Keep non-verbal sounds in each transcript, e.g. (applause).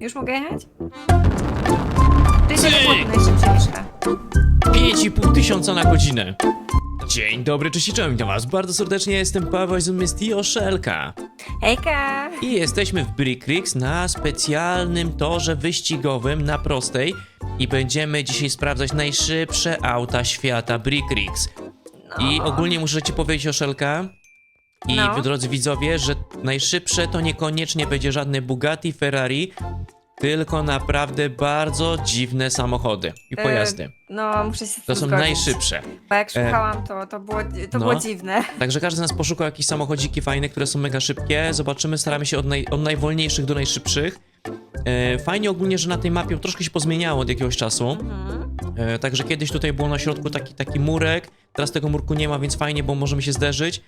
Już mogę jechać? Ty się nie było najszybciejsze. 5,5 tysiąca na godzinę. Dzień dobry, cześć i czołem, witam was bardzo serdecznie, jestem Paweł z Misty Oszelka. Hejka! I jesteśmy w Brick Creeks na specjalnym torze wyścigowym na prostej i będziemy dzisiaj sprawdzać najszybsze auta świata Brick Creeks. I ogólnie muszę ci powiedzieć Oszelka i No. drodzy widzowie, że najszybsze to niekoniecznie będzie żadne Bugatti, Ferrari, tylko naprawdę bardzo dziwne samochody i E, pojazdy. No, muszę się z tym To są zgodzić. najszybsze. Bo jak szukałam, to, to, było, to no. było dziwne. Także każdy z nas poszukał jakieś samochodziki fajne, które są mega szybkie. Zobaczymy, staramy się od, naj, od najwolniejszych do najszybszych. E, fajnie ogólnie, że na tej mapie troszkę się pozmieniało od jakiegoś czasu. Mhm. E, także kiedyś tutaj było na środku taki, taki murek, teraz tego murku nie ma, więc fajnie, bo możemy się zderzyć.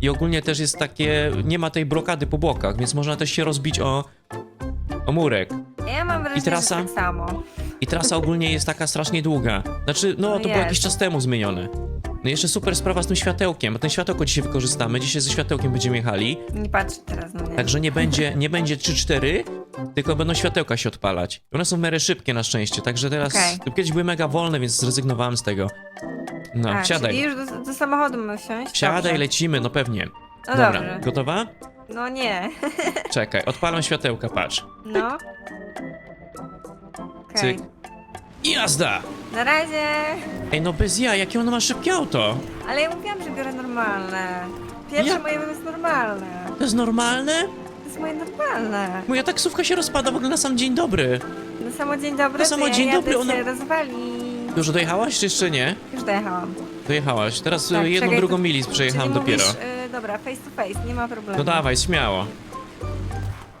I ogólnie też jest takie, nie ma tej blokady po bokach, więc można też się rozbić o, o murek. Ja mam wrażenie, trasa? że tak samo. I trasa ogólnie jest taka strasznie długa. Znaczy, no to było jest. jakiś czas temu zmienione. No i jeszcze super sprawa z tym światełkiem, bo ten światełko dzisiaj wykorzystamy, dzisiaj ze światełkiem będziemy jechali. Nie patrzę teraz na mnie. Także nie będzie, nie będzie 3-4, tylko będą światełka się odpalać. One są w miarę szybkie na szczęście, także teraz. Okej. Kiedyś były mega wolne, więc zrezygnowałem z tego. No, A, wsiadaj. Czyli już do, do samochodu mamy wsiąść? Wsiadaj, Dobrze. lecimy, no pewnie. No Dobra, dobrze. gotowa? No nie. (laughs) Czekaj, odpalam światełka, patrz. No. Okej. Cyk. I jazda! Na razie. Ej, no bez ja, jakie ono ma szybkie auto? Ale ja mówiłam, że biorę normalne. Pierwsze Ja- moje jest normalne. To jest normalne? To jest moje normalne. Moja taksówka się rozpada w ogóle na sam dzień dobry. Na samo dzień dobry. Na samo to ja dzień jadę dobry, ona- się rozwali. Już dojechałaś, czy jeszcze nie? Już dojechałam. Dojechałaś. Teraz Tak, e, jedną, czekaj, drugą to- milis przejechałem Czyli dopiero. Mówisz, y, dobra, face to face, nie ma problemu. No dawaj, śmiało.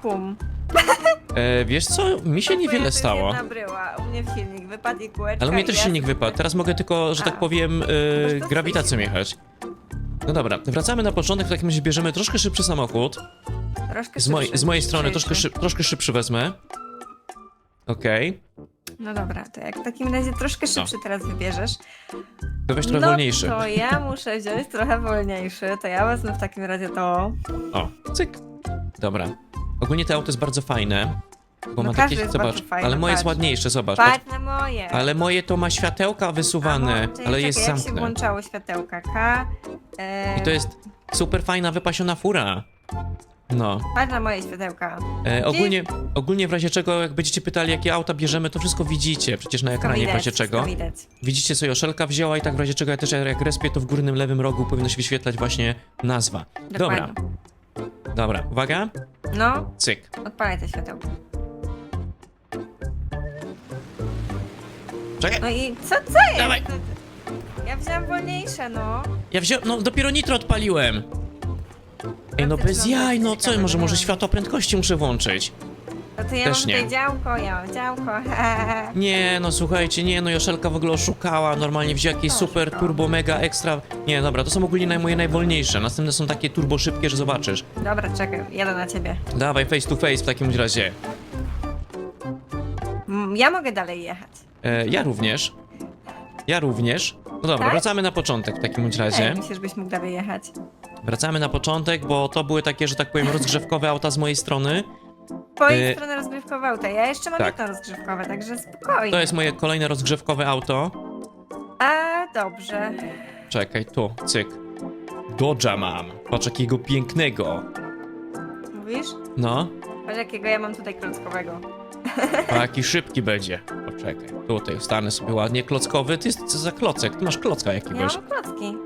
Pum. E, wiesz co, mi się niewiele jest stało. Jedna bryła, u mnie silnik wypadł i kółeczka. Ale u mnie też ja- silnik wypadł. Teraz mogę tylko, że tak A. powiem, e, to grawitacją jechać. No dobra, wracamy na początek. W takim razie bierzemy troszkę szybszy samochód. Troszkę Z, moj, szybszy, z mojej strony troszkę, szyb, troszkę szybszy wezmę. Okej. No dobra, to jak w takim razie troszkę szybszy teraz wybierzesz. To weź trochę no wolniejszy. to ja muszę wziąć trochę wolniejszy, to ja wezmę w takim razie to. O, cyk. Dobra. Ogólnie to auto jest bardzo fajne. Bo No ma każde takie, jest zobacz, bardzo fajne, ale moje jest patrz. ładniejsze, zobacz. Patrz na moje. Ale moje to ma światełka wysuwane, A, no, czyli ale czekaj, jest jak się włączało światełka K. E, I to jest super fajna, wypasiona fura. No. Patrz na moje światełka. E, ogólnie, ogólnie w razie czego, jak będziecie pytali, jakie auta bierzemy, to wszystko widzicie przecież na ekranie, w razie czego. wszystko widać. Widzicie, co Joszelka wzięła i tak w razie czego ja też jak respię, to w górnym lewym rogu powinno się wyświetlać właśnie nazwa. Dokładnie. dobra, uwaga, No, cyk. odpalaj te światełka. Czekaj, No i co, co jest? Dawaj. Ja wziąłem wolniejsze, no. ja wziąłem, no dopiero nitro odpaliłem. Ej, no bez mam jaj, no co, może, może nie? światło prędkości muszę włączyć. No to ja Też mam nie. tutaj działko, ja mam działko. (laughs) Nie, no słuchajcie, nie, no Joszelka w ogóle oszukała, normalnie wzięła jakieś super, turbo, mega, ekstra. Nie, dobra, to są ogólnie naj, moje najwolniejsze, następne są takie turbo szybkie, że zobaczysz. Dobra, czekaj, jadę na ciebie. Dawaj, face to face w takim razie. Mm, Ja mogę dalej jechać. E, ja również. Ja również. No dobra, Tak? wracamy na początek w takim razie. Ej, myślisz, żebyś mógł dalej jechać? Wracamy na początek, bo to były takie, że tak powiem, rozgrzewkowe auta z mojej strony. Twojej E, strony rozgrywkowe auta. Ja jeszcze mam tak. jedno rozgrzewkowe, także spokojnie. To jest moje kolejne rozgrzewkowe auto. A, dobrze. Czekaj, tu, cyk. Dodge'a mam. Patrz jakiego pięknego. Mówisz? No, Patrz jakiego ja mam tutaj klockowego. (laughs) a jaki szybki będzie. Poczekaj, tutaj stanę sobie ładnie. Klockowy, ty jest co za klocek? Ty masz klocka Ja jakiegoś. mam klocki.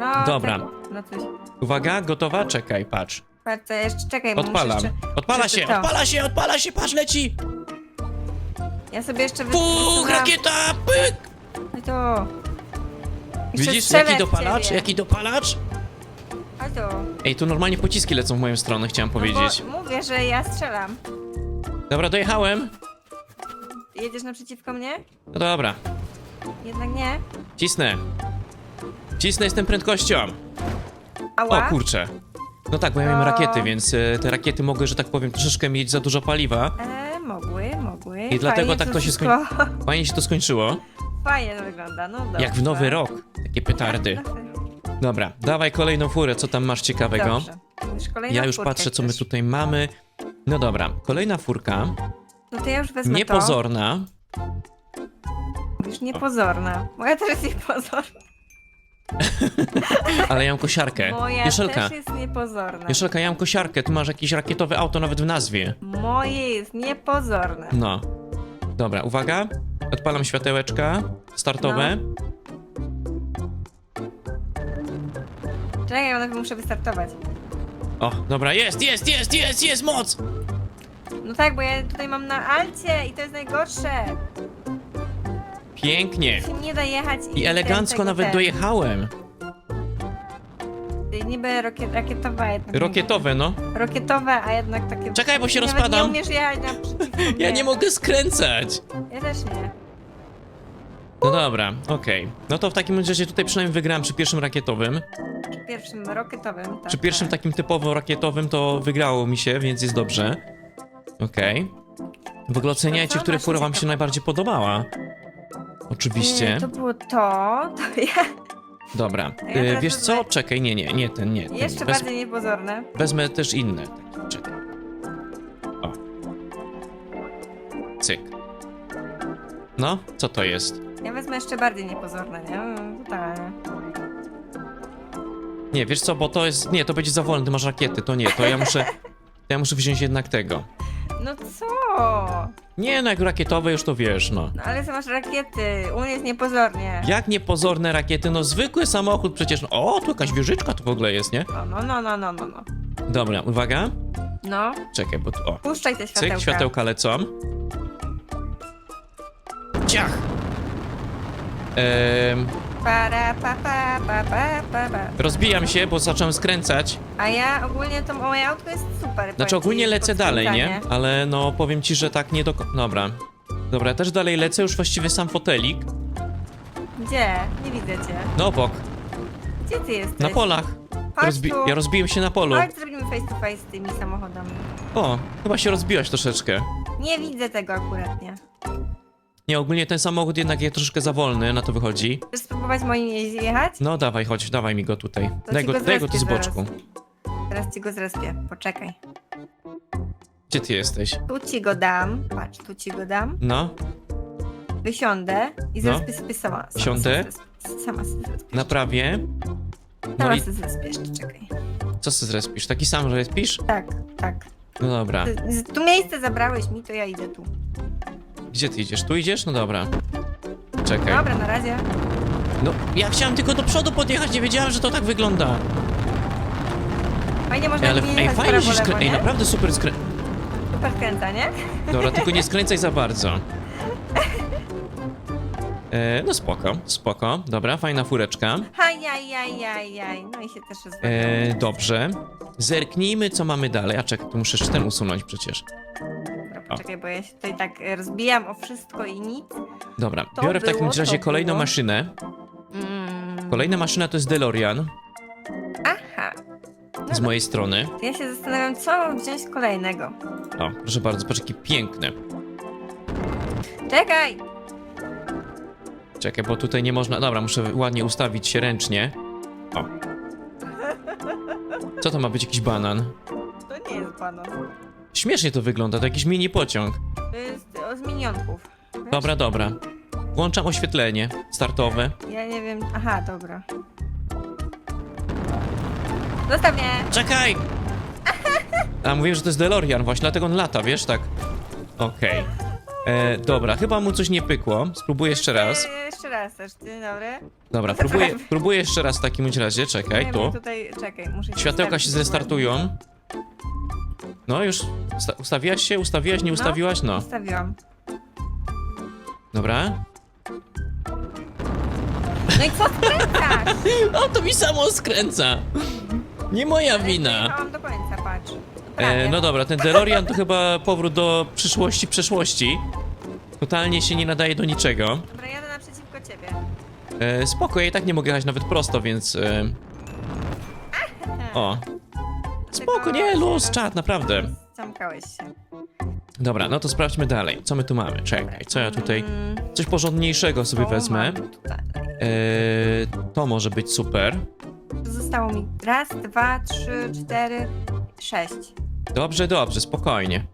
No, Dobra. No coś. Uwaga, gotowa? Czekaj, patrz. To jeszcze czekaj, bo muszę Odpalam. jeszcze... Odpala jeszcze się, to. odpala się, odpala się, patrz, leci! Ja sobie jeszcze Puch, wysunęłam- rakieta, pyk! Chodź tu. Jeszcze Widzisz, strzelę jaki w dopalacz? ciebie. Jaki dopalacz? Chodź tu. Ej, tu normalnie pociski lecą w moją stronę, chciałem powiedzieć. No bo mówię, że ja strzelam. Dobra, dojechałem. Jedziesz naprzeciwko mnie? No dobra, Jednak nie. cisnę. Cisnę, jestem prędkością. O Ała. kurczę. No tak, bo ja miałem No. rakiety, więc e, te rakiety mogły, że tak powiem, troszeczkę mieć za dużo paliwa. E, mogły, mogły. I dlatego Fajnie tak to się wszystko- Fajnie się to skończyło. Fajnie to wygląda, no dobrze. Jak w nowy rok. Takie petardy. Dobra, dawaj kolejną furę, co tam masz ciekawego. Dobrze. Już Ja już patrzę, co my chcesz. tutaj mamy. No dobra, kolejna furka. No to ja już wezmę to. Niepozorna. Mówisz niepozorna. Moja też jest niepozorna. (laughs) Ale ja mam kosiarkę. Moja Jeszelka, też jest niepozorna. Jeszelka, ja mam kosiarkę, ty masz jakieś rakietowe auto nawet w nazwie. Moje jest niepozorne. No. Dobra, uwaga. Odpalam światełeczka startowe. Czekaj, ja nawet muszę wystartować. O, dobra, jest, jest, jest, jest, jest moc! No tak, bo ja tutaj mam na alcie i to jest najgorsze. Pięknie. Się nie da jechać i... I elegancko nawet ten. dojechałem. Niby rokiet, rakietowe, a jednak... Rokietowe, no. Rokietowe, a jednak takie... Czekaj, bo się Nawet rozpadam. nie umiesz jechać naprzeciwko (laughs) Ja mnie. nie mogę skręcać. Ja też nie. No dobra, okej. No to w takim razie tutaj przynajmniej wygrałem przy pierwszym rakietowym. Przy pierwszym rokietowym, tak. Przy pierwszym tak. takim typowo rakietowym to wygrało mi się, więc jest dobrze. Okej. W ogóle oceniajcie, która fura wam się najbardziej podobała. Oczywiście. Nie, to było to, to ja... Dobra. Ja Y, wiesz co? wezmę- Czekaj, nie, nie, nie ten, nie. Ten. Jeszcze Wez, bardziej niepozorne. wezmę też inne. Takie, Czekaj. O. Cyk. No, co to jest? Ja wezmę jeszcze bardziej niepozorne, nie? No, Totalnie. Nie, wiesz co, bo to jest... Nie, to będzie za wolne, ty masz rakiety, to nie, to ja muszę... (laughs) To ja muszę wziąć jednak tego. No co? Nie, no jak rakietowe już to wiesz, no. No ale co masz rakiety? U mnie jest niepozornie. Jak niepozorne rakiety, no zwykły samochód przecież. No, o, tu jakaś wieżyczka tu w ogóle jest, nie? O, no, no, no, no, no, no. Dobra, uwaga. No, Czekaj, bo tu, o. puszczaj te światełka. Cyk, światełka lecą. Ciach! Ehm, Para, pa, pa, pa, pa, pa, pa. rozbijam się, bo zacząłem skręcać. A ja ogólnie to moje autko jest super. powiem Znaczy ci, ogólnie lecę dalej, nie? Ale no powiem ci, że tak nie do... ko- Dobra. Dobra, też dalej lecę, już właściwie sam fotelik. Gdzie? Nie widzę cię. No obok, Gdzie ty jesteś? na polach. Chodź Rozbi tu. ja rozbiłem się na polu. Chodź, zrobimy face to face z tymi samochodami. O, chyba się rozbiłaś troszeczkę. Nie widzę tego akurat, nie. Nie, ogólnie ten samochód jednak jest troszkę za wolny, na to wychodzi. Chcesz spróbować moim jechać? No dawaj, chodź, dawaj mi go tutaj. To Daj ci go, go daj go tu z zrespię boczku. Teraz ci go zrespię. Poczekaj. Gdzie ty jesteś? Tu ci go dam. Patrz, tu ci go dam. No, Wysiądę i No. zrespię sobie sama. sama Siądę. sobie zrespię. Sama sobie zrespię. naprawię. No Sama i sobie zrespię jeszcze, czekaj. co ty zrespisz? Taki sam zrespisz? Tak, tak. No dobra. Ty- z- Tu miejsce zabrałeś mi, to ja idę tu. Gdzie ty idziesz? Tu idziesz? No dobra. Czekaj. Dobra, na razie. No, ja chciałem tylko do przodu podjechać, nie wiedziałem, że to tak wygląda. Fajnie można Ej, ale ej, fajnie się Ej, naprawdę super skrę... Super kręca, nie? Dobra, tylko nie (laughs) skręcaj za bardzo. E, no spoko, spoko. Dobra, fajna fureczka. Hajajajajaj. No i się też. E, dobrze. Zerknijmy, co mamy dalej. A czekaj, tu muszę jeszcze ten usunąć przecież. Poczekaj, bo ja się tutaj tak e, rozbijam o wszystko i nic. Dobra, To biorę w takim było, razie kolejną było. maszynę. Mm. Kolejna maszyna to jest DeLorean Aha. No z mojej strony. To ja się zastanawiam, co mam wziąć kolejnego. O, proszę bardzo, patrz jakie piękne. Czekaj! Czekaj, bo tutaj nie można... Dobra, muszę ładnie ustawić się ręcznie. O. Co to ma być? Jakiś banan? To nie jest banan. Śmiesznie to wygląda, to jakiś mini pociąg. To jest o z minionków. Wiesz? Dobra, dobra. Włączam oświetlenie startowe. Ja nie wiem. Aha, dobra. Zostaw mnie! Czekaj! (laughs) A mówiłem, że to jest DeLorean właśnie, dlatego on lata, wiesz, tak? Okej. E, Dobra, chyba mu coś nie pykło. Spróbuję jeszcze raz. E, jeszcze raz też, ty, dobry. Dobra, próbuję, próbuję jeszcze raz w takim bądź razie. Czekaj, Nie, tu. bo tutaj, czekaj, muszę Światełka się zrestartują. No już. Usta ustawiłaś się? Ustawiłaś? Nie ustawiłaś? No. Ustawiłam. Dobra. No i co skręcasz? (laughs) O, to mi samo skręca. Nie moja wina. Jechałam do końca, patrz. Prawie. E, no dobra, ten DeLorean to chyba powrót do przyszłości przeszłości. Totalnie się nie nadaje do niczego. Dobra, jadę naprzeciwko ciebie. E, spoko, ja i tak nie mogę jechać nawet prosto, więc... E, o. Spoko, nie, luz, czad, naprawdę. Zamkałeś się. Dobra, no to sprawdźmy dalej. Co my tu mamy? Czekaj, co ja tutaj... Mm, Coś porządniejszego sobie wezmę. tutaj. E, to może być super. Zostało mi raz, dwa, trzy, cztery, sześć. Dobrze, dobrze, spokojnie.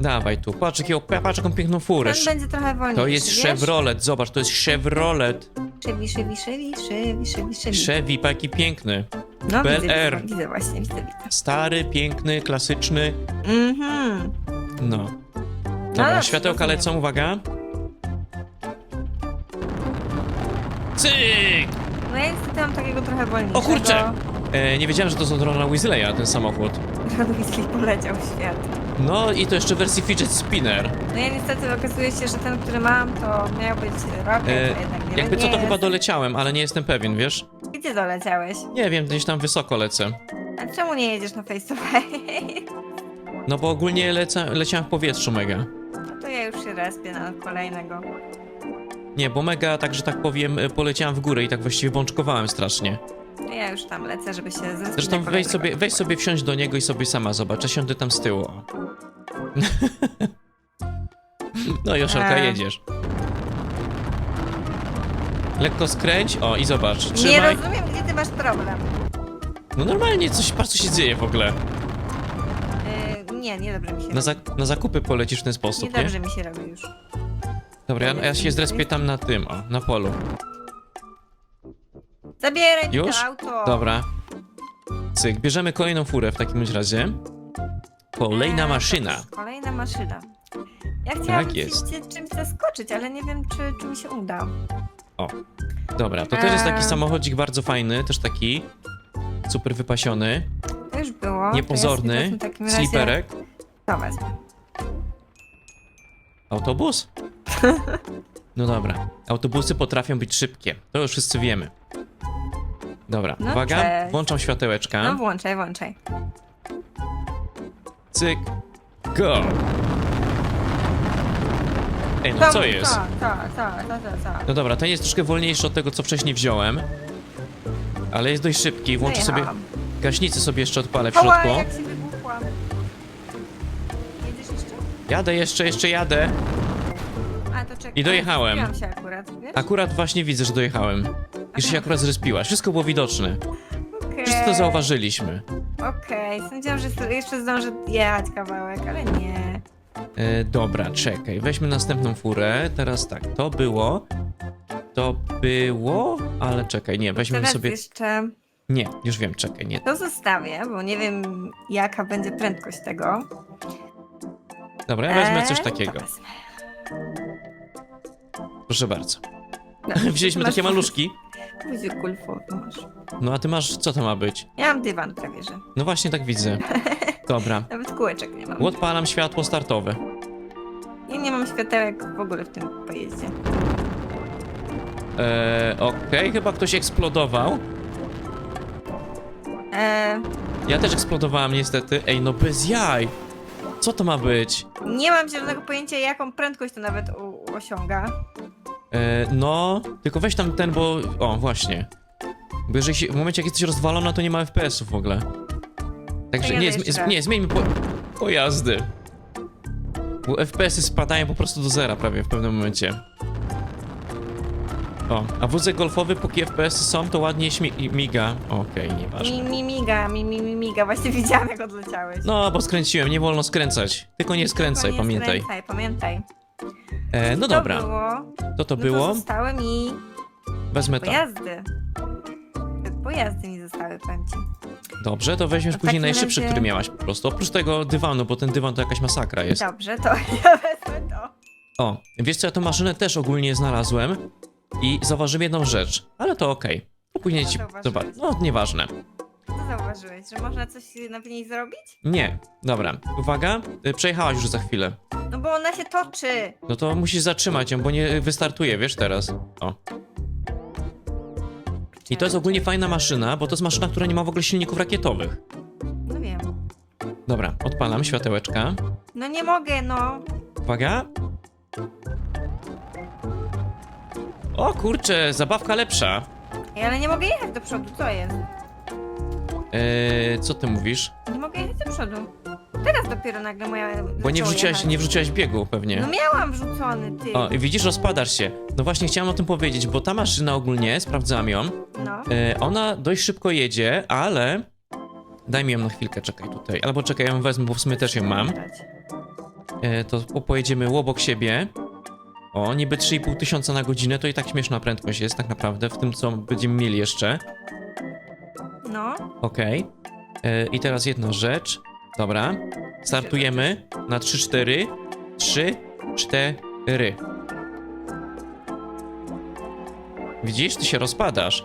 Dawaj tu, patrz, jakiego, patrz jaką piękną furę. Ten będzie trochę wolniejszy, To jest wiesz? Chevrolet, zobacz, to jest Chevrolet. Szywi, szywi, szywi, szywi, szywi, szywi. Chevy, pa, jaki piękny. No Bel widzę, Air. widzę, widzę właśnie, widzę, widzę. Stary, piękny, klasyczny. Mhm. No. Dobra, dobrze, światełka rozumiem. lecą, uwaga. Cyk! No ja niestety mam takiego trochę wolniejszego. O kurczę! E, nie wiedziałem, że to z drona Weasleya, ten samochód. Radowicki poleciał w świat. No i to jeszcze w wersji fidget spinner. No ja niestety okazuje się, że ten, który mam, to miał być rocket, E, a jednak nie jakby co, nie to chyba jest. doleciałem, ale nie jestem pewien, wiesz? Gdzie doleciałeś? Nie wiem, gdzieś tam wysoko lecę. A czemu nie jedziesz na face to face? No bo ogólnie leca, leciałem w powietrzu mega. No to ja już się respię na kolejnego. Nie, bo mega, tak że tak powiem, e, poleciałem w górę i tak właściwie bączkowałem strasznie. Ja już tam lecę, żeby się Zresztą na weź sobie, weź sobie wsiąść do niego i sobie sama zobacz, ja siądę tam z tyłu. o. (laughs) No Joszelka, E. jedziesz. Lekko skręć, o i zobacz, Nie trzymaj. rozumiem, gdzie ty masz problem. No normalnie, coś, patrz co się dzieje w ogóle. Yy, nie, niedobrze mi się Na, robi. za, na zakupy polecisz w ten sposób, nie? Niedobrze mi się robi już. Dobra, ja, ja się zrespię tam na tym, o, na polu. Zabieraj mi Już? to auto! Dobra. Cyk, bierzemy kolejną furę w takim razie. Kolejna Eee, maszyna. dobrze, Kolejna maszyna. Ja chciałam Tak jest. cię czymś zaskoczyć, ale nie wiem, czy, czy mi się uda. Dobra, to też jest taki Eee. samochodzik bardzo fajny, też taki super wypasiony, To już było. niepozorny, to ja sobie wezmę w takim razie sliperek. To wezmę. Autobus? (laughs) No dobra. Autobusy potrafią być szybkie. To już wszyscy wiemy. Dobra, No uwaga, cześć. włączam światełeczka. No włączaj, włączaj. Cyk. Go! Ej, no To- co jest? To, to, to, to, to, to. No dobra, ten jest troszkę wolniejszy od tego, co wcześniej wziąłem. Ale jest dość szybki. Włączę sobie... Dojechałam. Gaśnicę sobie jeszcze odpalę w Ała, środku. jak się wybuchłam. Jedziesz jeszcze? Jadę jeszcze, jeszcze jadę. A, to czekaj. I dojechałem. Zgubiłam się akurat, wiesz? Akurat właśnie widzę, że dojechałem. I że się akurat zrespiłaś. Wszystko było widoczne. Wszyscy to zauważyliśmy. Okej, sądziłam, że jeszcze zdążę jechać kawałek, ale nie. E, dobra, czekaj. Weźmy następną furę. Teraz tak, to było. To było, ale czekaj, nie, weźmy Teraz sobie. jeszcze Nie, już wiem, czekaj, nie. to zostawię, bo nie wiem jaka będzie prędkość tego. Dobra, ja wezmę coś Eee, takiego. to wezmę. Proszę bardzo. No, (laughs) Wzięliśmy masz- takie maluszki. Będzie kulfo, to masz. No a ty masz, co to ma być? Ja mam dywan prawie, że. No właśnie tak widzę. Dobra. (laughs) Nawet kółeczek nie mam. Odpalam światło startowe. Ja nie mam światełek w ogóle w tym pojeździe. Eee, okej, chyba ktoś eksplodował. Eee, Ja też eksplodowałem niestety. Ej, no bez jaj. Co to ma być? nie mam zielonego pojęcia jaką prędkość to nawet u, osiąga. E, no, tylko weź tam ten, bo... O, właśnie. Bo jeżeli się, w momencie, jak jesteś rozwalona, to nie ma FPS-ów w ogóle. Także Ja nie, jeszcze zmi- nie, zmieńmy po, pojazdy. Bo FPS-y spadają po prostu do zera prawie w pewnym momencie. O, a wózek golfowy, póki FPS-y są, to ładnie śmi- miga. Okej, nieważne. Mi, mi miga, mi, mi, mi miga. Właśnie (laughs) widziałam jak odleciałeś. No, bo skręciłem, nie wolno skręcać. Tylko nie skręcaj, Tylko nie pamiętaj. Skręcaj, pamiętaj. E, no to dobra, Było, to to no było. To zostały mi Wezmę to. pojazdy. Pojazdy mi zostały, powiem ci. Dobrze, to weźmiesz W później takim najszybszy, razie- który miałaś po prostu. Oprócz tego dywanu, bo ten dywan to jakaś masakra jest. Dobrze, to (laughs) ja wezmę to. O, wiesz co, ja tą maszynę też ogólnie znalazłem i zauważyłem jedną rzecz, ale to okej. To później ci zauważyłeś? zobacz. No, nieważne. Zauważyłeś? Że można coś na niej zrobić? Nie, dobra. Uwaga, y, przejechałaś już za chwilę. No bo ona się toczy. No to musisz zatrzymać ją, bo nie wystartuje, wiesz, teraz. O. I to jest ogólnie fajna maszyna, bo to jest maszyna, która nie ma w ogóle silników rakietowych. No wiem. Dobra, odpalam światełeczka. No nie mogę, no. Uwaga. O kurczę, zabawka lepsza. Ej, ale nie mogę jechać do przodu, co jest? Eee, co ty mówisz? Nie mogę jechać do przodu. Teraz dopiero nagle moja. Bo nie zaczęło wrzuciłaś, jechać. nie wrzuciłaś biegu pewnie. No miałam wrzucony, ty. O, i widzisz, rozpadasz się. No właśnie chciałem o tym powiedzieć, bo ta maszyna ogólnie, sprawdzam ją, No. e, ona dość szybko jedzie, ale... Daj mi ją na chwilkę, czekaj tutaj. Albo czekaj, ja ją wezmę, bo w sumie też ją mam. e, to po- pojedziemy obok siebie. O, niby 3,5 tysiąca na godzinę, to i tak śmieszna prędkość jest tak naprawdę w tym, co będziemy mieli jeszcze. No. Okej. E, I teraz jedna rzecz. Dobra. Startujemy na 3-4. 3, 4. Widzisz, ty się rozpadasz.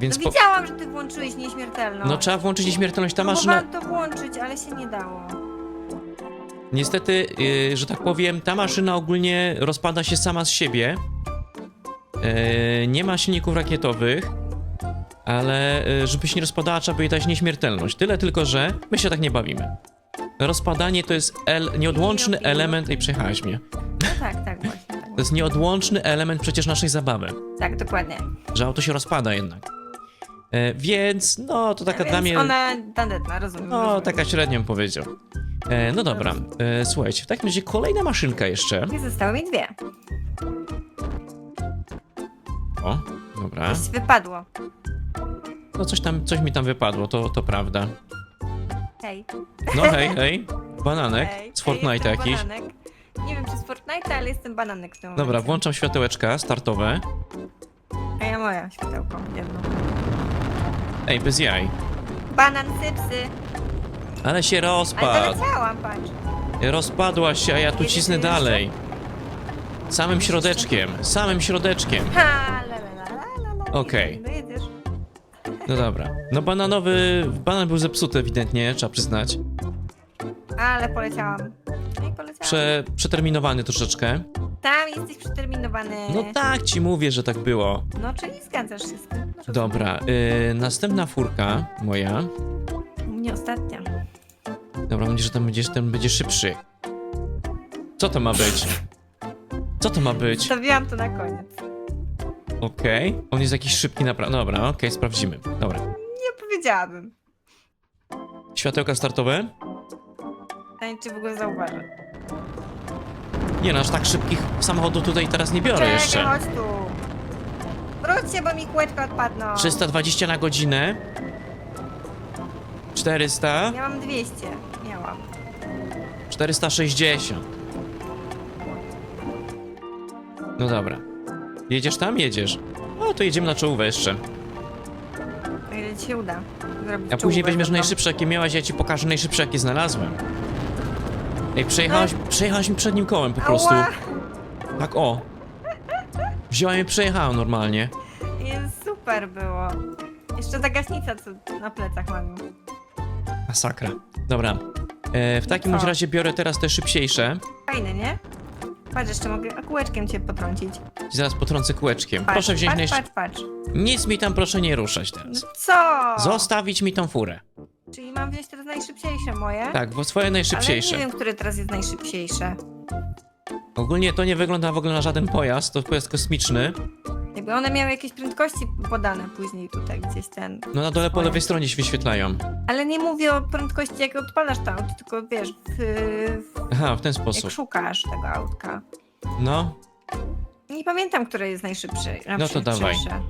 Więc no po... widziałam, że ty włączyłeś nieśmiertelność. No trzeba włączyć nieśmiertelność. Ta Próbowałam maszyna, to włączyć, ale się nie dało. niestety, yy, że tak powiem, ta maszyna ogólnie rozpada się sama z siebie. Yy, nie ma silników rakietowych, ale yy, żeby się nie rozpadała, trzeba by dać nieśmiertelność. Tyle tylko, że my się tak nie bawimy. Rozpadanie to jest el nieodłączny element... Ej, przejechałeś mnie. No tak, tak właśnie. Tak, To jest nieodłączny element przecież naszej zabawy. tak dokładnie. Że auto się rozpada jednak. E, więc, no, to taka Więc dla mnie... ona tandetna, rozumiem. No, rozumiem. taka średnią powiedział. E, no dobra, e, słuchajcie, w takim razie kolejna maszynka jeszcze. I zostały mi dwie. O, dobra. Coś wypadło. No coś tam, coś mi tam wypadło, to, to prawda. Hej. No hej, hej, bananek Hej. z Fortnite'a jestem jakiś. Bananek. Nie wiem, czy z Fortnite'a, ale jestem bananek w tym Dobra, momencie. włączam światełeczka startowe. A ja moja światełko, jedno. Ej, bez jaj. Banan, sypsy. Ale się Ale rozpadł. doleciałam, patrz. Rozpadła się, a ja tu cisnę dalej. Samym środeczkiem, samym środeczkiem. Ha, Okej. Dojedziesz. No dobra. No bananowy, banan był zepsuty ewidentnie, trzeba przyznać. Ale poleciałam. No i poleciałam. Prze, przeterminowany troszeczkę. Tam jesteś przeterminowany. No tak ci mówię, że tak było. No, czyli zgadzasz się z tym. No, Dobra, y, następna furka moja. Nie ostatnia. Dobra, będzie, że ten będzie, ten będzie szybszy. Co to ma być? Co to ma być? Stawiłam to na koniec. Okej. On jest jakiś szybki naprawdę. Dobra, okej, sprawdzimy. Dobra. Nie powiedziałabym. Światełka startowe? Pytanie, czy w ogóle zauważę. Nie no, aż tak szybkich samochodów tutaj teraz nie biorę Czekaj, jeszcze. chodź tu. Wróć się, bo mi kółeczko odpadną. 320 na godzinę. 400. Ja mam 200. Miałam. 460. No dobra. Jedziesz tam? Jedziesz. No to jedziemy na czołówę jeszcze. O ile ci się uda. Zrobić A później czołówę weźmiesz najszybsze jakie miałaś, ja ci pokażę najszybsze jakie znalazłem. Ej, przejechałaś, przejechałaś mi przednim kołem po prostu. Ała! Tak o. Wziąłem i przejechałem normalnie. Jest super było. Jeszcze ta gaśnica, co na plecach mam. Masakra. Dobra. E, w takim bądź razie biorę teraz te szybciejsze. Fajne, nie? Patrz, jeszcze mogę a kółeczkiem cię potrącić. Zaraz potrącę kółeczkiem. Patrz, Proszę wziąć patrz, patrz, patrz. Nic mi tam proszę nie ruszać No teraz. co? Zostawić mi tą furę. Czyli mam wziąć teraz najszybciejsze moje? Tak, bo swoje najszybciejsze. Ale nie wiem, które teraz jest najszybciejsze. Ogólnie to nie wygląda w ogóle na żaden pojazd, to pojazd kosmiczny. Jakby one miały jakieś prędkości podane później tutaj gdzieś ten. No na dole po lewej stronie się wyświetlają. Ale nie mówię o prędkości, jak odpalasz to auto, tylko wiesz, w, w, Aha, w ten jak sposób. szukasz tego autka. No, Nie pamiętam, które jest najszybsze. No to dawaj. najszybsze.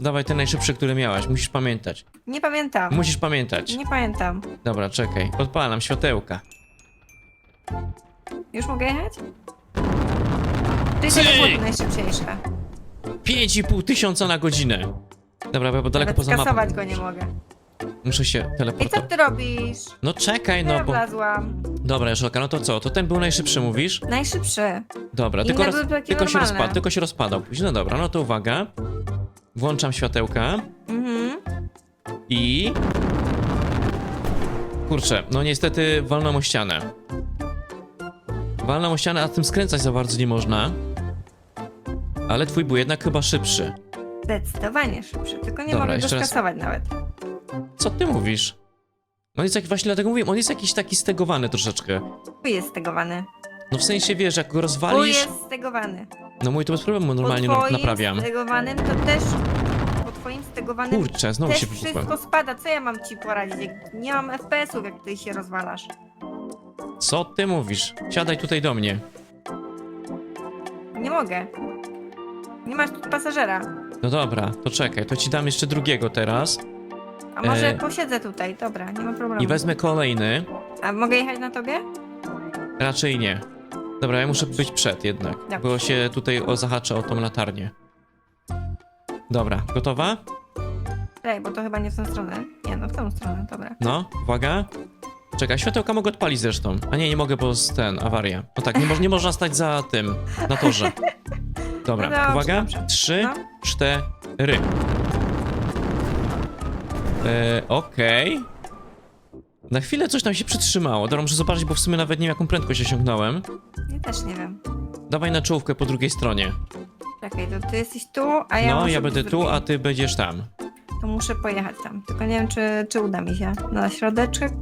dawaj ten najszybszy, który miałaś. Musisz pamiętać. Nie pamiętam. Musisz pamiętać. Nie pamiętam. Dobra, czekaj. Odpalam światełka. Już mogę jechać? Cyk! to nie było najszybciejsze. 5,5 tysiąca na godzinę. Dobra, bo daleko Nawet poza mapą. skasować go nie mogę. Muszę się I co teleportować. ty robisz? No czekaj, No no bo... wlazłam. Dobra, Joszelka, no to co? To ten był najszybszy, mówisz? Najszybszy. Dobra, Inne tylko, roz... były takie tylko się normalne. rozpadał, tylko się rozpadał. No dobra, no to uwaga. Włączam światełka Mhm. i... Kurczę, no niestety walnąłem o ścianę. Walnąłem o ścianę, a tym skręcać za bardzo nie można. Ale twój był jednak chyba szybszy. Zdecydowanie szybszy, tylko nie Dobra, mogę go jeszcze raz. skasować nawet. Co ty mówisz? On jest jak, właśnie dlatego mówiłem, on jest jakiś taki stegowany troszeczkę. Tu jest stegowany. No w sensie, wiesz, jak go Tu rozwalisz... jest stegowany. No mój to bez problemu normalnie po na- twoim naprawiam. stegowanym to też... Po twoim stegowanym Kurczę, znowu też się wybuchłem. wszystko spada. Co ja mam ci poradzić? Jak nie mam FPS-ów, jak ty się rozwalasz. Co ty mówisz? Siadaj tutaj do mnie. Nie mogę. Nie masz tu pasażera. No dobra, to czekaj, to ci dam jeszcze drugiego teraz. A może E. posiedzę tutaj? Dobra, nie ma problemu. I wezmę kolejny. A mogę jechać na tobie? Raczej nie. Dobra, ja muszę być przed jednak, Dobrze. bo się tutaj o, zahaczę o tą latarnię. Dobra, gotowa? Czekaj, bo to chyba nie w tą stronę. Nie, no w tą stronę, dobra. No, uwaga. Czekaj, światełka mogę odpalić zresztą. A nie, nie mogę, bo jest ten, awaria. No tak, nie, mo nie można stać za tym, na torze. (laughs) Dobra, No dobrze, uwaga. dobrze. Trzy, No. cztery. E, Okej. Na chwilę coś tam się przytrzymało. Dobra, muszę zobaczyć, bo w sumie nawet nie wiem, jaką prędkość osiągnąłem. Ja też nie wiem. Dawaj na czołówkę po drugiej stronie. Czekaj, to ty jesteś tu, a ja no, muszę ja być będę tu, drugiej. a ty będziesz tam. To muszę pojechać tam. Tylko nie wiem, czy, czy uda mi się. Na środeczek.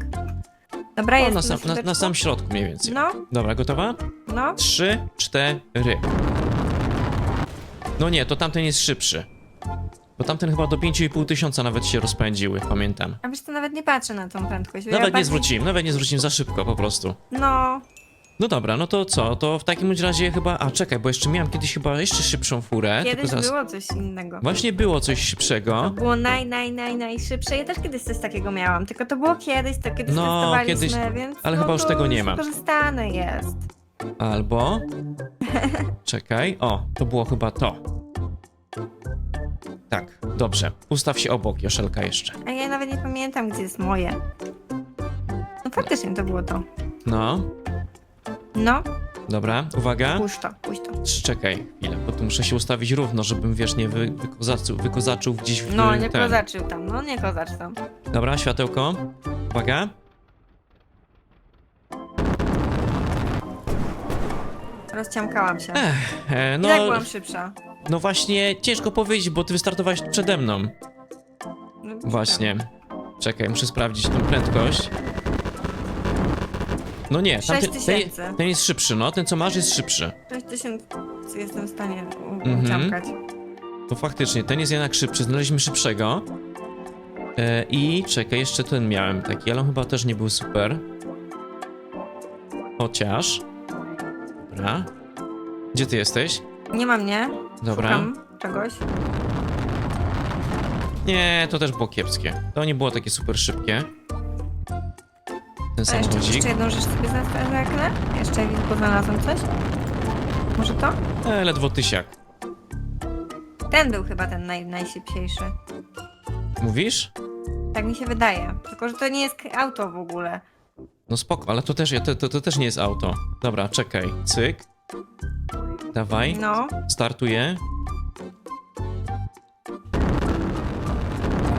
Dobra, O, jest na, sam, na, na sam środku mniej więcej. No, Dobra, gotowa? no. Trzy, cztery. No nie, to tamten jest szybszy. Bo tamten chyba do 5,5 tysiąca nawet się rozpędziły, pamiętam. A wiesz, to nawet nie patrzę na tą prędkość. bo Nawet ja nie bardziej- zwróciłem, nawet nie zwróciłem za szybko po prostu. No, No dobra, no to co? To w takim razie chyba. A czekaj, bo jeszcze miałem kiedyś chyba jeszcze szybszą furę. kiedyś zaraz... było coś innego. Właśnie było coś To szybszego. było naj, naj, naj, najszybsze. Ja też kiedyś coś takiego miałam, tylko to było kiedyś, to kiedyś No, testowaliśmy, kiedyś- więc ale no, chyba już to tego nie ma. Wykorzystane jest. Albo. (laughs) Czekaj. O, to było chyba to. Tak, dobrze. Ustaw się obok, Joszelka jeszcze. A ja nawet nie pamiętam, gdzie jest moje. No faktycznie to było to. No, No, dobra, uwaga. puść to, puść to. Czekaj chwilę, bo tu muszę się ustawić równo, żebym, wiesz, nie wy, wykozaczył, wykozaczył gdzieś w No, nie ten. kozaczył tam, no nie kozacz tam. Dobra, światełko. Uwaga. Rozciamkałam się. Ech, e, No, tak byłam szybsza. no właśnie, ciężko powiedzieć, bo ty wystartowałeś przede mną. No, Właśnie. Czekaj, muszę sprawdzić tą prędkość. No nie, Sześć tamten, ten, tysięcy. ten jest szybszy, no, ten co masz jest szybszy. 6000 jestem w stanie u- Mhm. uciamkać. To faktycznie, ten jest jednak szybszy, znaleźliśmy szybszego. E, I czekaj, jeszcze ten miałem taki, ale on chyba też nie był super. Chociaż. Dobra. Gdzie ty jesteś? Nie ma mnie. Dobra. Szukam czegoś. Nie, to też było kiepskie. To nie było takie super szybkie. Ten A jeszcze, samochodzik. jeszcze jedną rzecz sobie zakrnę? Jeszcze bo znalazłam coś? Może to? E, ledwo tysiak. Ten był chyba ten naj, najszybciejszy. Mówisz? Tak mi się wydaje. Tylko, że to nie jest auto w ogóle. No spoko, ale to też, to, to, to też nie jest auto. Dobra, czekaj. Cyk. Dawaj. No, Startuję.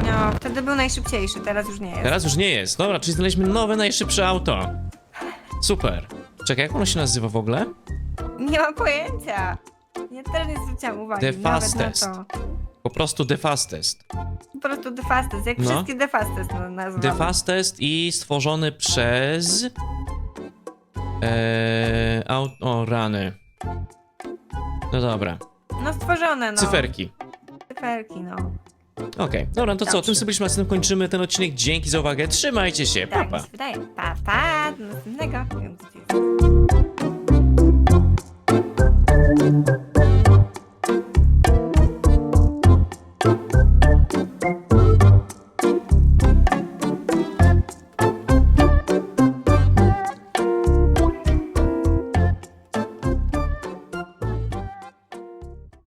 no, wtedy był najszybciejszy, teraz już nie jest. Teraz już nie jest. Dobra, czyli znaleźliśmy nowe, najszybsze auto. Super. Czekaj, jak ono się nazywa w ogóle? Nie mam pojęcia. Ja też nie zwróciłam uwagi The nawet na fastest. to. Po prostu The Fastest. Po prostu The Fastest, jak No. wszystkie The Fastest na- nazywam. The Fastest i stworzony przez... Eee. O, rany. No dobra. No stworzone, no. Cyferki. Cyferki, no. Okej, dobra, no to co, Dobrze. tym sobie tym kończymy ten odcinek. Dzięki za uwagę, trzymajcie się, pa Tak pa. mi się wydaje. Pa, pa, do następnego. Nie wiem, gdzie to jest.